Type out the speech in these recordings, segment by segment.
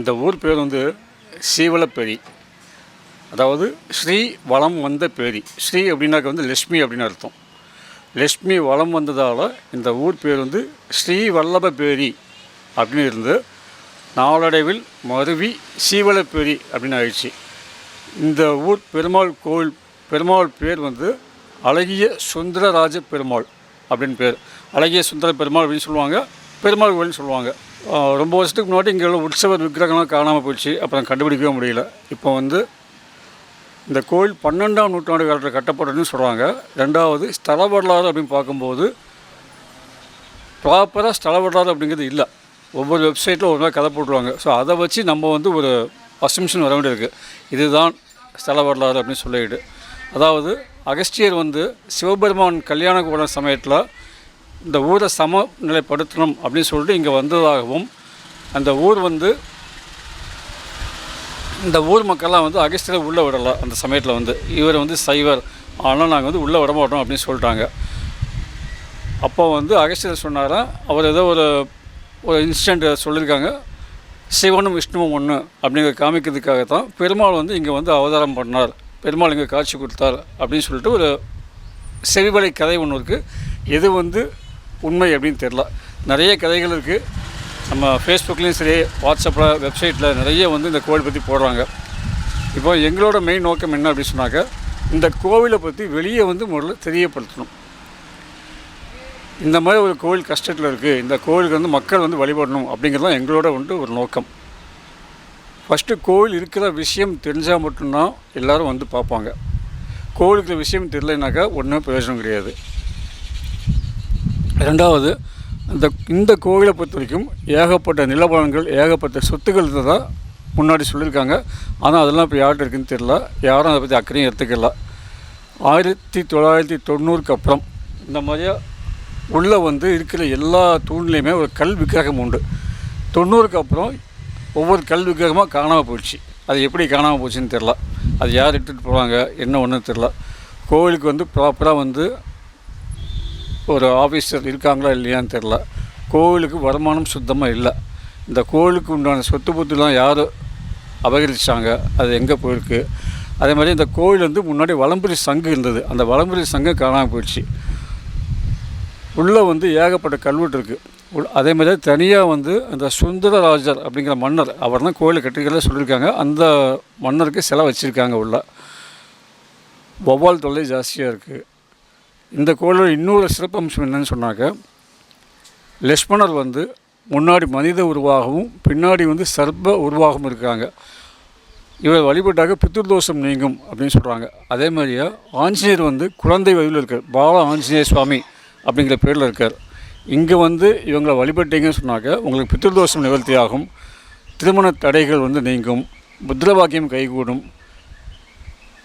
இந்த ஊர் பேர் வந்து சீவலப்பேரி அதாவது ஸ்ரீ வளம் வந்த பேரி. ஸ்ரீ அப்படின்னாக்க வந்து லட்சுமி அப்படின்னு அர்த்தம். லட்சுமி வளம் வந்ததால் இந்த ஊர் பேர் வந்து ஸ்ரீ வல்லப பேரி அப்படின்னு இருந்து நாளடைவில் மருவி சீவலப்பேரி அப்படின்னு ஆயிடுச்சு. இந்த ஊர் பெருமாள் கோவில் பெருமாள் பேர் வந்து அழகிய சுந்தரராஜ பெருமாள் அப்படின்னு பேர். அழகிய சுந்தர பெருமாள் அப்படின்னு சொல்லுவாங்க பெருமாள் கோயில்னு சொல்லுவாங்க. ரொம்ப வருஷத்துக்கு முன்னாடி இங்கே உள்ள உற்சவர் விக்கிரகம்லாம் காணாமல் போச்சு. அப்புறம் கண்டுபிடிக்கவே முடியல. இப்போ வந்து இந்த கோயில் பன்னெண்டாம் நூற்றாண்டு காலத்தில் கட்டப்பட்டதுன்னு சொல்கிறாங்க ரெண்டாவது ஸ்தல வரலாறு அப்படின்னு பார்க்கும்போது ப்ராப்பராக ஸ்தல வரலாறு அப்படிங்கிறது இல்லை. ஒவ்வொரு வெப்சைட்டில் ஒரு மாதிரி கதை போட்டுருவாங்க. ஸோ அதை வச்சு நம்ம வந்து ஒரு அசம்ஷன் வர வேண்டியிருக்கு. இதுதான் ஸ்தல வரலாறு அப்படின்னு சொல்லிட்டு. அதாவது அகஸ்தியர் வந்து சிவபெருமான் கல்யாண கூட சமயத்தில் இந்த ஊரை சமநிலைப்படுத்தணும் அப்படின்னு சொல்லிட்டு இங்கே வந்ததாகவும் அந்த ஊர் வந்து இந்த ஊர் மக்கள்லாம் வந்து அகஸ்தியரை உள்ளே விடலை அந்த சமயத்தில் வந்து. இவர் வந்து சைவர் ஆனால் நாங்கள் வந்து உள்ளே விட மாட்டோம் அப்படின்னு சொல்லிட்டாங்க. அப்போ வந்து அகஸ்தியர் சொன்னாராம் அவர் ஏதோ ஒரு ஒரு இன்சிடெண்ட் சொல்லியிருக்காங்க சிவனும் விஷ்ணுவும் ஒன்று அப்படிங்கிற காமிக்கிறதுக்காக தான் பெருமாள் வந்து இங்கே வந்து அவதாரம் பண்ணார். பெருமாள் இங்கே காட்சி கொடுத்தார் அப்படின்னு சொல்லிட்டு ஒரு செவிவலை கதை ஒன்று இருக்குது எது வந்து உண்மை அப்படின்னு தெரில நிறைய கதைகள் இருக்குது நம்ம ஃபேஸ்புக்லேயும் சரி வாட்ஸ்அப்பில் வெப்சைட்டில் நிறைய வந்து இந்த கோவில் பற்றி போடுறாங்க. இப்போ எங்களோட மெயின் நோக்கம் என்ன அப்படின்னு சொன்னாக்க இந்த கோவிலை பற்றி வெளியே வந்து முதல்ல தெரியப்படுத்தணும். இந்த மாதிரி ஒரு கோவில் கஷ்டத்தில் இருக்குது இந்த கோவிலுக்கு வந்து மக்கள் வந்து வழிபடணும் அப்படிங்கிறது தான் எங்களோட வந்து ஒரு நோக்கம். ஃபஸ்ட்டு கோவில் இருக்கிற விஷயம் தெரிஞ்சால் மட்டும்தான் எல்லோரும் வந்து பார்ப்பாங்க. கோவிலுக்கு விஷயம் தெரியலைனாக்கா ஒன்றும் பிரயோஜனம் கிடையாது. ரெண்டாவது இந்த இந்த கோவிலை பொறுத்த வரைக்கும் ஏகப்பட்ட நிலபலன்கள் ஏகப்பட்ட சொத்துக்கள் தான் முன்னாடி சொல்லியிருக்காங்க. ஆனால் அதெல்லாம் இப்போ யார்கிட்ட இருக்குன்னு தெரில யாரும் அதை பற்றி அக்கறையும் எடுத்துக்கல. ஆயிரத்தி தொள்ளாயிரத்தி தொண்ணூறுக்கு அப்புறம் இந்த மாதிரியா உள்ளே வந்து இருக்கிற எல்லா தூண்லேயுமே ஒரு கல் விக்கிரகம் உண்டு. தொண்ணூறுக்கு அப்புறம் ஒவ்வொரு கல் விக்கிரகமாக காணாமல் போயிடுச்சு. அது எப்படி காணாமல் போச்சுன்னு தெரில அது யார் இட்டுட்டு போகிறாங்க என்ன ஒன்றும் தெரில கோவிலுக்கு வந்து ப்ராப்பராக வந்து ஒரு ஆஃபீஸர் இருக்காங்களா இல்லையான்னு தெரில கோவிலுக்கு வருமானம் சுத்தமாக இல்லை. இந்த கோவிலுக்கு உண்டான சொத்து புத்துலாம் யார் அபகரிச்சாங்க? அது எங்கே போயிருக்கு? அதே மாதிரி இந்த கோவில் வந்து முன்னாடி வளம்புரி சங்கு இருந்தது. அந்த வளம்புரி சங்கம் காணாமல் போயிடுச்சு. உள்ளே வந்து ஏகப்பட்ட கல்வெட்டு இருக்குது அதே மாதிரி தனியாக வந்து அந்த சுந்தரராஜர் அப்படிங்கிற மன்னர் அவர் தான் கோயிலை கட்டிக்கிறத சொல்லியிருக்காங்க. அந்த மன்னருக்கு சிலை வச்சுருக்காங்க உள்ள. வௌவால் தொல்லை ஜாஸ்தியாக இருக்குது இந்த கோயிலோட இன்னொரு சிறப்பம்சம் என்னன்னு சொன்னாக்க லக்ஷ்மணர் வந்து முன்னாடி மனித உருவாகவும் பின்னாடி வந்து சர்ப்ப உருவாகவும் இருக்காங்க. இவர் வழிபட்டாக பித்ருதோஷம் நீங்கும் அப்படின்னு சொல்கிறாங்க அதே மாதிரியே ஆஞ்சநேயர் வந்து குழந்தை வயதில் இருக்கார். பால ஆஞ்சநேயர் சுவாமி அப்படிங்கிற பேரில் இருக்கார். இங்கே வந்து இவங்களை வழிபட்டீங்கன்னு சொன்னாக்க உங்களுக்கு பித்ருதோஷம் நிவர்த்தி ஆகும் திருமண தடைகள் வந்து நீங்கும். புத்திரவாக்கியம் கைகூடும்.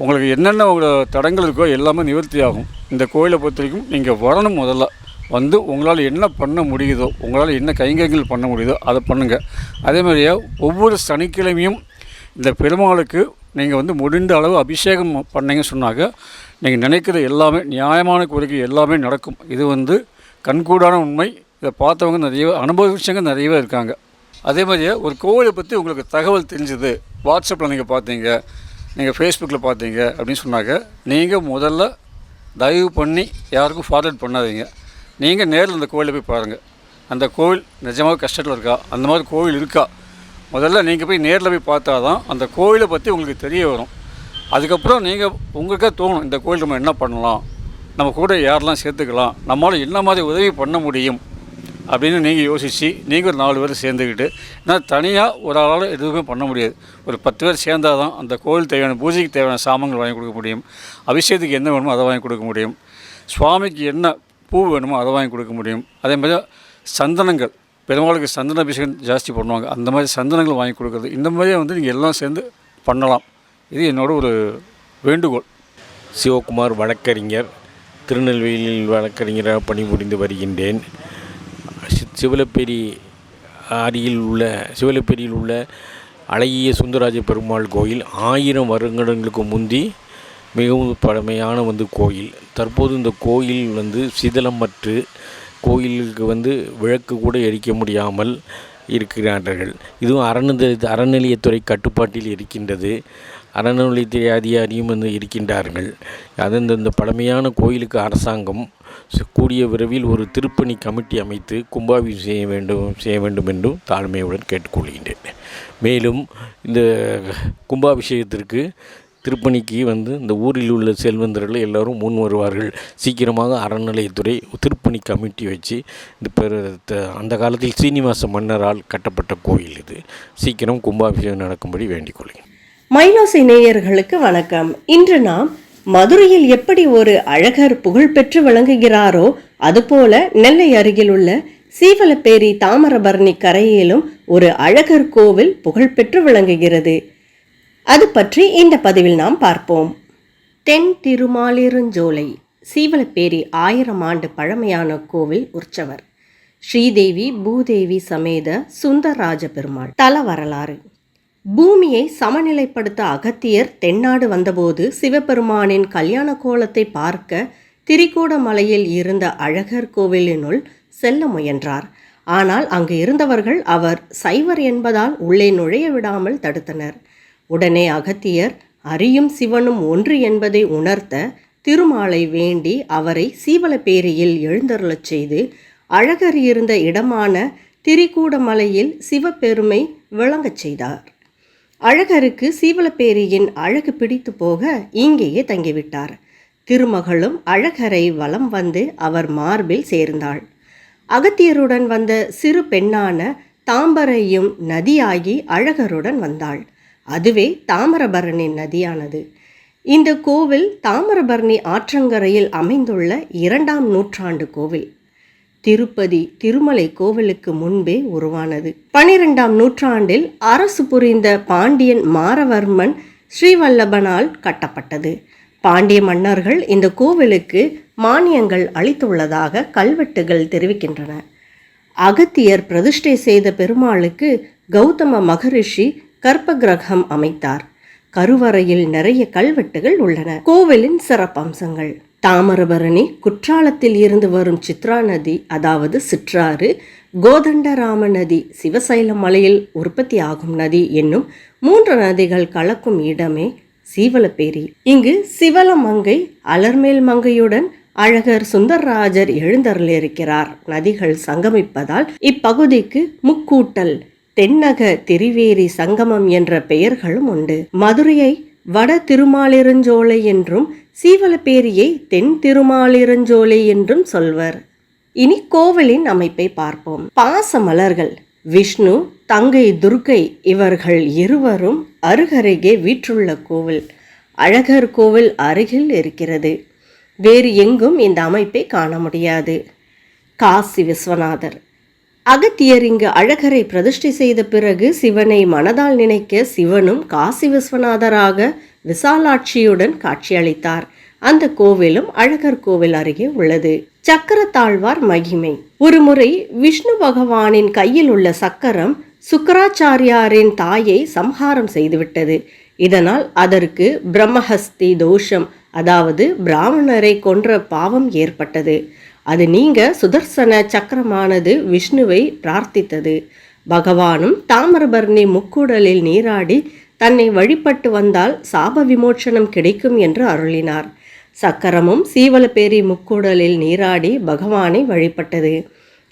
உங்களுக்கு என்னென்ன உங்களோட தடங்கள் இருக்கோ எல்லாமே நிவர்த்தி ஆகும். இந்த கோயிலை பொறுத்த வரைக்கும் நீங்கள் வரணும் முதல்ல. வந்து உங்களால் என்ன பண்ண முடியுதோ உங்களால் என்ன கைங்கரியங்கள் பண்ண முடியுதோ அதை பண்ணுங்கள் அதே மாதிரியே ஒவ்வொரு சனிக்கிழமையும் இந்த பெருமாளுக்கு நீங்கள் வந்து முடிந்த அளவு அபிஷேகம் பண்ணீங்கன்னு சொன்னாக்க நீங்கள் நினைக்கிற எல்லாமே நியாயமான கோரிக்கை எல்லாமே நடக்கும். இது வந்து கண்கூடான உண்மை. இதை பார்த்தவங்க நிறைய அனுபவிச்சவங்க நிறையவே இருக்காங்க. அதே மாதிரியே ஒரு கோவிலை பற்றி உங்களுக்கு தகவல் தெரிஞ்சது. வாட்ஸ்அப்பில் நீங்கள் பார்த்தீங்க. நீங்கள் ஃபேஸ்புக்கில் பார்த்தீங்க அப்படின்னு சொன்னாக்க நீங்கள் முதல்ல தயவு பண்ணி யாருக்கும் ஃபார்வர்ட் பண்ணாதீங்க. நீங்கள் நேரில் அந்த கோவிலை போய் பாருங்கள் அந்த கோவில் நிஜமாக கஷ்டத்தில் இருக்கா? அந்த மாதிரி கோவில் இருக்கா? முதல்ல நீங்கள் போய் நேரில் போய் பார்த்தா தான் அந்த கோவிலை பற்றி உங்களுக்கு தெரிய வரும். அதுக்கப்புறம் நீங்கள் உங்களுக்கே தோணும் இந்த கோயில் நம்ம என்ன பண்ணலாம்? நம்ம கூட யாரெல்லாம் சேர்த்துக்கலாம்? நம்மளால் என்ன மாதிரி உதவி பண்ண முடியும்? அப்படின்னு நீங்கள் யோசித்து நீங்கள் ஒரு நாலு பேர் சேர்ந்துக்கிட்டு நான் தனியாக ஒரு ஆளால் எதுவுமே பண்ண முடியாது. ஒரு பத்து பேர் சேர்ந்தால் தான் அந்த கோவில் தேவையான பூஜைக்கு தேவையான சாமான்கள் வாங்கி கொடுக்க முடியும். அபிஷேகத்துக்கு என்ன வேணுமோ அதை வாங்கி கொடுக்க முடியும். சுவாமிக்கு என்ன பூ வேணுமோ அதை வாங்கி கொடுக்க முடியும். அதே மாதிரி சந்தனங்கள் பெருமாளுக்கு சந்தன அபிஷேகம் ஜாஸ்தி பண்ணுவாங்க. அந்த மாதிரி சந்தனங்கள் வாங்கி கொடுக்குறது இந்த மாதிரியே வந்து நீங்கள் எல்லாம் சேர்ந்து பண்ணலாம். இது என்னோட ஒரு வேண்டுகோள். சிவகுமார் வழக்கறிஞர் திருநெல்வேலியில் வழக்கறிஞராக பணிபுரிந்து வருகின்றேன். சிவலப்பேரி அருகில் உள்ள சிவலப்பேரியில் உள்ள அழகிய சுந்தராஜ பெருமாள் கோயில் ஆயிரம் வருடங்களுக்கு முந்தி மிகவும் பழமையான வந்து கோயில். தற்போது இந்த கோயில் வந்து சிதிலமற்று கோயிலுக்கு வந்து விளக்கு கூட எரிக்க முடியாமல் இருக்கிறார்கள். இதுவும் அறநிலை அறநிலையத்துறை கட்டுப்பாட்டில் இருக்கின்றது. அறநிலையத்துறை அதிகாரியும் வந்து இருக்கின்றார்கள். அந்தந்த பழமையான கோயிலுக்கு அரசாங்கம் கூடிய விரைவில் ஒரு திருப்பணி கமிட்டி அமைத்து கும்பாபிஷேகம் செய்ய வேண்டும் செய்ய வேண்டும் என்றும் தாழ்மையுடன் கேட்டுக்கொள்கின்றேன். மேலும் இந்த கும்பாபிஷேகத்திற்கு திருப்பணிக்கு வந்து இந்த ஊரில் உள்ள செல்வந்தர்கள் எல்லாரும் முன் வருவார்கள். சீக்கிரமாக அறநிலையத்துறை திருப்பணி கமிட்டி வச்சு இந்த பெரு த- அந்த காலத்தில் சீனிவாச மன்னரால் கட்டப்பட்ட கோயில் இது. சீக்கிரம் கும்பாபிஷேகம் நடக்கும்படி வேண்டிக் கொள்கிறேன். மைலோசை நேயர்களுக்கு வணக்கம். இன்று நாம் மதுரையில் எப்படி ஒரு அழகர் புகழ்பெற்று விளங்குகிறாரோ அதுபோல நெல்லை அருகிலுள்ள சீவலப்பேரி தாமிரபரணி கரையிலும் ஒரு அழகர் கோவில் புகழ்பெற்று விளங்குகிறது. அது பற்றி இந்த பதிவில் நாம் பார்ப்போம். தென் திருமாலிருஞ்சோலை சீவலப்பேரி ஆயிரம் ஆண்டு பழமையான கோவில் உற்சவர். ஸ்ரீதேவி பூதேவி சமேத சுந்தரராஜ பெருமாள் தல வரலாறு. பூமியை சமநிலைப்படுத்த அகத்தியர் தென்னாடு வந்தபோது சிவபெருமானின் கல்யாண கோலத்தை பார்க்க திரிகோடமலையில் இருந்த அழகர் கோவிலினுள் செல்ல முயன்றார். ஆனால் அங்கு இருந்தவர்கள் அவர் சைவர் என்பதால் உள்ளே நுழைய விடாமல் தடுத்தனர். உடனே அகத்தியர் அரியும் சிவனும் ஒன்று என்பதை உணர்த்த திருமாலை வேண்டி அவரை சீவலப்பேரியில் எழுந்தருளச் செய்து அழகர் இருந்த இடமான திரிகூடமலையில் சிவபெருமை விளங்கச் செய்தார். அழகருக்கு சீவலப்பேரியின் அழகு பிடித்து போக இங்கேயே தங்கிவிட்டார். திருமகளும் அழகரை வலம் வந்து அவர் மார்பில் சேர்ந்தாள். அகத்தியருடன் வந்த சிறு பெண்ணான தாம்பரையும் நதியாகி அழகருடன் வந்தாள். அதுவே தாமிரபரணி நதியானது. இந்த கோவில் தாமிரபரணி ஆற்றங்கரையில் அமைந்துள்ள இரண்டாம் நூற்றாண்டு கோவில். திருப்பதி திருமலை கோவிலுக்கு முன்பே உருவானது. பனிரெண்டாம் நூற்றாண்டில் அரசு புரிந்த பாண்டியன் மாரவர்மன் ஸ்ரீவல்லபனால் கட்டப்பட்டது. பாண்டிய மன்னர்கள் இந்த கோவிலுக்கு மானியங்கள் அளித்துள்ளதாக கல்வெட்டுகள் தெரிவிக்கின்றன. அகத்தியர் பிரதிஷ்டை செய்த பெருமாளுக்கு கௌதம மகரிஷி கற்ப கிரகம் அமைத்தார். கருவறையில் நிறைய கல்வெட்டுகள் உள்ளன. கோவிலின் சிறப்பம்சங்கள். தாமிரபரணி குற்றாலத்தில் இருந்து வரும் சித்ரா நதி அதாவது சிற்றாறு கோதண்டராம நதி சிவசைலம் மலையில் உற்பத்தி ஆகும் நதி என்னும் மூன்று நதிகள் கலக்கும் இடமே சீவலப்பேரி. இங்கு சிவலமங்கை அலர்மேல் மங்கையுடன் அழகர் சுந்தரராஜர் எழுந்தருளிருக்கிறார் நதிகள் சங்கமிப்பதால் இப்பகுதிக்கு முக்கூட்டல் தென்னக திரிவேரி சங்கமம் என்ற பெயர்களும் உண்டு. மதுரையை வட திருமாலிருஞ்சோலை என்றும் சீவலப்பேரியை தென் திருமாலிரஞ்சோலை என்றும் சொல்வர். இனி கோவிலின் அமைப்பை பார்ப்போம். பாச மலர்கள் விஷ்ணு தங்கை துர்க்கை இவர்கள் இருவரும் அருகருகே வீற்றுள்ள கோவில். அழகர் கோவில் அருகில் இருக்கிறது. வேறு எங்கும் இந்த அமைப்பை காண முடியாது. காசி விஸ்வநாதர். அகத்தியர் இங்கு அழகரை பிரதிஷ்டை செய்த பிறகு சிவனை மனதால் நினைக்க சிவனும் காசி விஸ்வநாதராக விசாலாட்சியுடன் காட்சியளித்தார். அந்த கோவிலும் அழகர் கோவில் அருகே உள்ளது. சக்கரத்தாழ்வார் மகிமை. ஒருமுறை விஷ்ணு பகவானின் கையில் உள்ள சக்கரம் சுக்கராச்சாரியாரின் தாயை சம்ஹாரம் செய்துவிட்டது. இதனால் அதற்கு பிரம்மஹஸ்தி தோஷம் அதாவது பிராமணரை கொன்ற பாவம் ஏற்பட்டது. அது நீங்க சுதர்சன சக்கரமானது விஷ்ணுவை பிரார்த்தித்தது. பகவானும் தாமிரபரணி முக்கூடலில் நீராடி தன்னை வழிபட்டு வந்தால் சாப விமோச்சனம் கிடைக்கும் என்று அருளினார். சக்கரமும் சீவலப்பேரி முக்கூடலில் நீராடி பகவானை வழிபட்டது.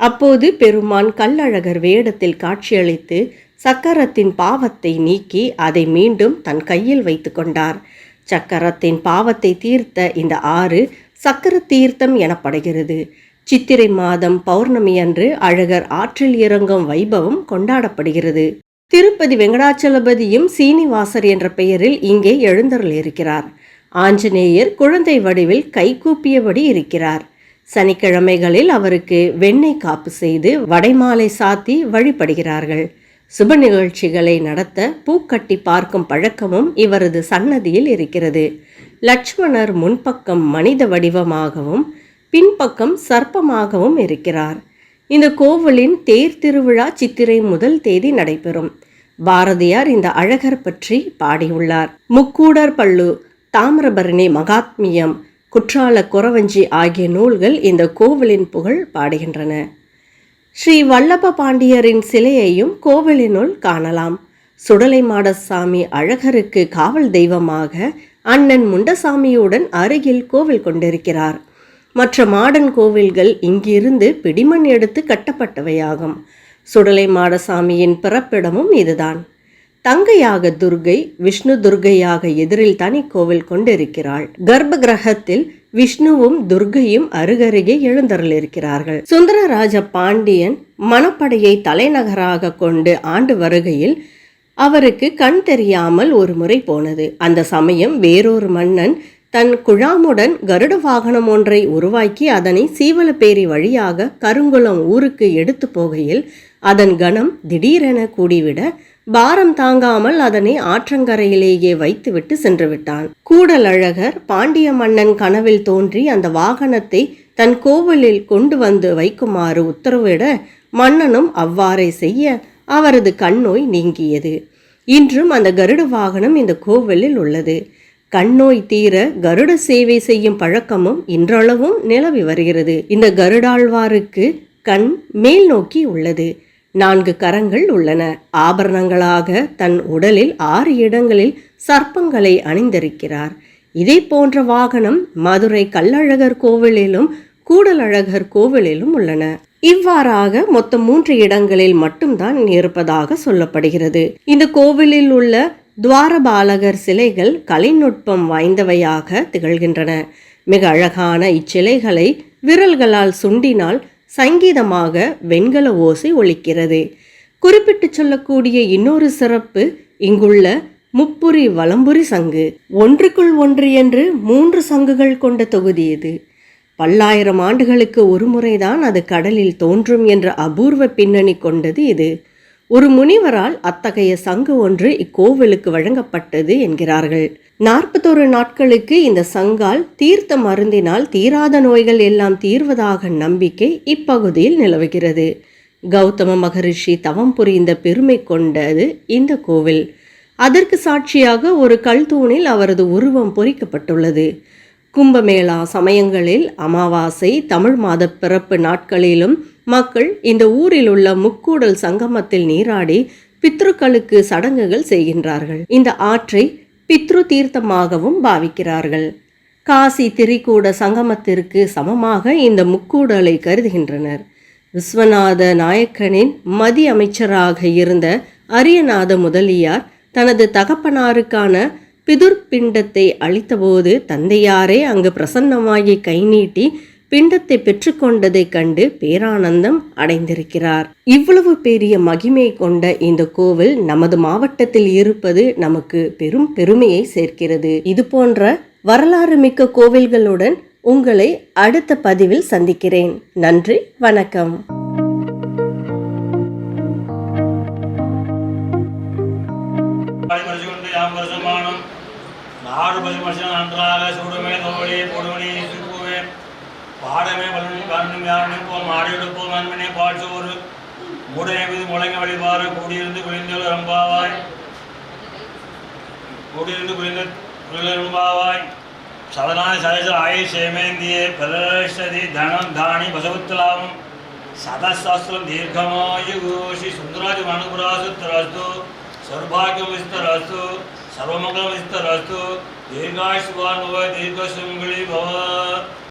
அப்போது பெருமான் கல்லழகர் வேடத்தில் காட்சியளித்து சக்கரத்தின் பாவத்தை நீக்கி அதை மீண்டும் தன் கையில் வைத்து கொண்டார். சக்கரத்தின் பாவத்தை தீர்த்த இந்த ஆறு சக்கர தீர்த்தம் எனப்படுகிறது. சித்திரை மாதம் பௌர்ணமி அன்று அழகர் ஆற்றில் இறங்கும் வைபவம் கொண்டாடப்படுகிறது. திருப்பதி வெங்கடாச்சலபதியும் சீனிவாசர் என்ற பெயரில் இங்கே எழுந்தருள் இருக்கிறார் ஆஞ்சநேயர் குழந்தை வடிவில் கைகூப்பியபடி இருக்கிறார். சனிக்கிழமைகளில் அவருக்கு வெண்ணெய் காப்பு செய்து வடைமாலை சாத்தி வழிபடுகிறார்கள். சுப நிகழ்ச்சிகளை நடத்த பூக்கட்டி பார்க்கும் பழக்கமும் இவரது சன்னதியில் இருக்கிறது. லட்சுமணர் முன்பக்கம் மனித வடிவமாகவும் பின்பக்கம் சர்ப்பமாகவும் இருக்கிறார். இந்த கோவிலின் தேர் திருவிழா சித்திரை முதல் தேதி நடைபெறும். பாரதியார் இந்த அழகர் பற்றி பாடியுள்ளார். முக்கூடர் பள்ளு தாமிரபரணி மகாத்மியம் குற்றால குறவஞ்சி ஆகிய நூல்கள் இந்த கோவிலின் புகழ் பாடுகின்றன. ஸ்ரீ வல்லப பாண்டியரின் சிலையையும் கோவிலினுள் காணலாம். சுடலை மாடசாமி அழகருக்கு காவல் தெய்வமாக அண்ணன் முண்டசாமியுடன் அருகில் கோவில் கொண்டிருக்கிறார். மற்ற மாடன் கோவில்கள் இங்கிருந்து பிடிமண் எடுத்து கட்டப்பட்டவையாகும். சுடலை மாடசாமியின் பிறப்பிடமும் இதுதான். தங்கையாக துர்கை விஷ்ணு துர்கையாக எதிரில் தனி கோவில் கொண்டிருக்கிறாள். கர்ப்ப கிரகத்தில் விஷ்ணுவும் துர்கையும் அருகருகே எழுந்தருளிருக்கிறார்கள் சுந்தரராஜ பாண்டியன் மணப்படையை தலைநகராக கொண்டு ஆண்டு வருகையில் அவருக்கு கண் தெரியாமல் ஒரு முறை போனது. அந்த சமயம் வேறொரு மன்னன் தன் குழாமுடன் கருட வாகனம் ஒன்றை உருவாக்கி அதனை சீவலப்பேரி வழியாக கருங்குளம் ஊருக்கு எடுத்து போகையில் அதன் கணம் திடீரென கூடிவிட பாரம் தாங்காமல் அதனை ஆற்றங்கரையிலேயே வைத்துவிட்டு சென்று விட்டான் கூடலழகர் பாண்டிய மன்னன் கனவில் தோன்றி அந்த வாகனத்தை தன் கோவிலில் கொண்டு வந்து வைக்குமாறு உத்தரவிட மன்னனும் அவ்வாறே செய்ய அவரது கண்ணோய் நீங்கியது. இன்றும் அந்த கருட வாகனம் இந்த கோவிலில் உள்ளது. கண்ணோய் தீர கருட சேவை செய்யும் பழக்கமும் இன்றளவும் நிலவி வருகிறது. இந்த கருடாழ்வாருக்கு கண் மேல் நோக்கி உள்ளது. நான்கு கரங்கள் உள்ளன. ஆபரணங்களாக தன் உடலில் ஆறு இடங்களில் சர்ப்பங்களை அணிந்திருக்கிறார். இதே போன்ற வாகனம் மதுரை கல்லழகர் கோவிலிலும் கூடலழகர் கோவிலிலும் உள்ளன. இவ்வாறாக மொத்தம் மூன்று இடங்களில் மட்டும்தான் இருப்பதாக சொல்லப்படுகிறது. இந்த கோவிலில் உள்ள துவாரபாலகர் சிலைகள் கலைநுட்பம் வாய்ந்தவையாக திகழ்கின்றன. மிக அழகான இச்சிலைகளை விரல்களால் சுண்டினால் சங்கீதமாக வெண்கல ஓசை ஒலிக்கிறது. குறிப்பிட்டு சொல்லக்கூடிய இன்னொரு சிறப்பு இங்குள்ள முப்புரி வலம்புரி சங்கு. ஒன்றுக்குள் ஒன்று என்று மூன்று சங்குகள் கொண்ட தொகுதி இது. பல்லாயிரம் ஆண்டுகளுக்கு ஒரு முறைதான் அது கடலில் தோன்றும் என்ற அபூர்வ பின்னணி கொண்டது இது. ஒரு முனிவரால் அத்தகைய சங்கு ஒன்று இக்கோவிலுக்கு வழங்கப்பட்டது என்கிறார்கள். நாற்பத்தோரு நாட்களுக்கு இந்த சங்கால் தீர்த்த மருந்தினால் தீராத நோய்கள் எல்லாம் தீர்வதாக நம்பிக்கை இப்பகுதியில் நிலவுகிறது. கௌதம மகரிஷி தவம் புரிந்த பெருமை கொண்டது இந்த கோவில். அதற்கு சாட்சியாக ஒரு கல் தூணில் அவரது உருவம் பொறிக்கப்பட்டுள்ளது. கும்பமேளா சமயங்களில் அமாவாசை தமிழ் மாத பிறப்பு நாட்களிலும் மக்கள் இந்த ஊரில் உள்ள முக்கூடல் சங்கமத்தில் நீராடி பித்ருக்களுக்கு சடங்குகள் செய்கின்றார்கள். இந்த ஆற்றை பித்ரு தீர்த்தமாகவும் பாவிக்கிறார்கள். காசி திரிகூட சங்கமத்திற்கு சமமாக இந்த முக்கூடலை கருதுகின்றனர். விஸ்வநாத நாயக்கனின் மதி அமைச்சராக இருந்த அரியநாத முதலியார் தனது தகப்பனாருக்கான பிதுர் பிண்டத்தை அளித்தபோது தந்தையாரே அங்கு பிரசன்னமாகி கை நீட்டி பிண்டத்தை பெற்றுக்கொண்டதைக் கண்டு பேரானந்தம் அடைந்திருக்கிறார். இவ்வளவு பெரிய மகிமை கொண்ட இந்த கோவில் நமது மாவட்டத்தில் இருப்பது நமக்கு பெரும் பெருமையை சேர்க்கிறது. இது போன்ற வரலாறு மிக்க கோவில்களுடன் உங்களை அடுத்த பதிவில் சந்திக்கிறேன். நன்றி வணக்கம். நன்றாக தோழி பொடுமணி. பாடமே வல்லும் கண்ணும் யாருனும் போம் ஆடியெடுப்போம் நன்மனே பாட்சோறு மூடனை மீது முழங்க வழிபாறு கூடியிருந்து குளிந்தல் ரம்பாவாய் கூடியிருந்து குளிந்த குளிரம்பாவாய் சதனாய் சதச ஆய சேமேந்தியே பிரதர்ஷதி தனம் தானி பசவுத்தலாமம் சதசாஸ்திரம் தீர்க்கமாயு ஸ்ரீ சுந்தராஜ மனுபுராசுத்தரஸ்து சௌபாகியம் விஸ்தரஸ்து. சர்வமங்கலம் விஸ்தரஸ்து. தீர்காயுஷ்வான் பவ தீர்க்கசுங்களி பவ.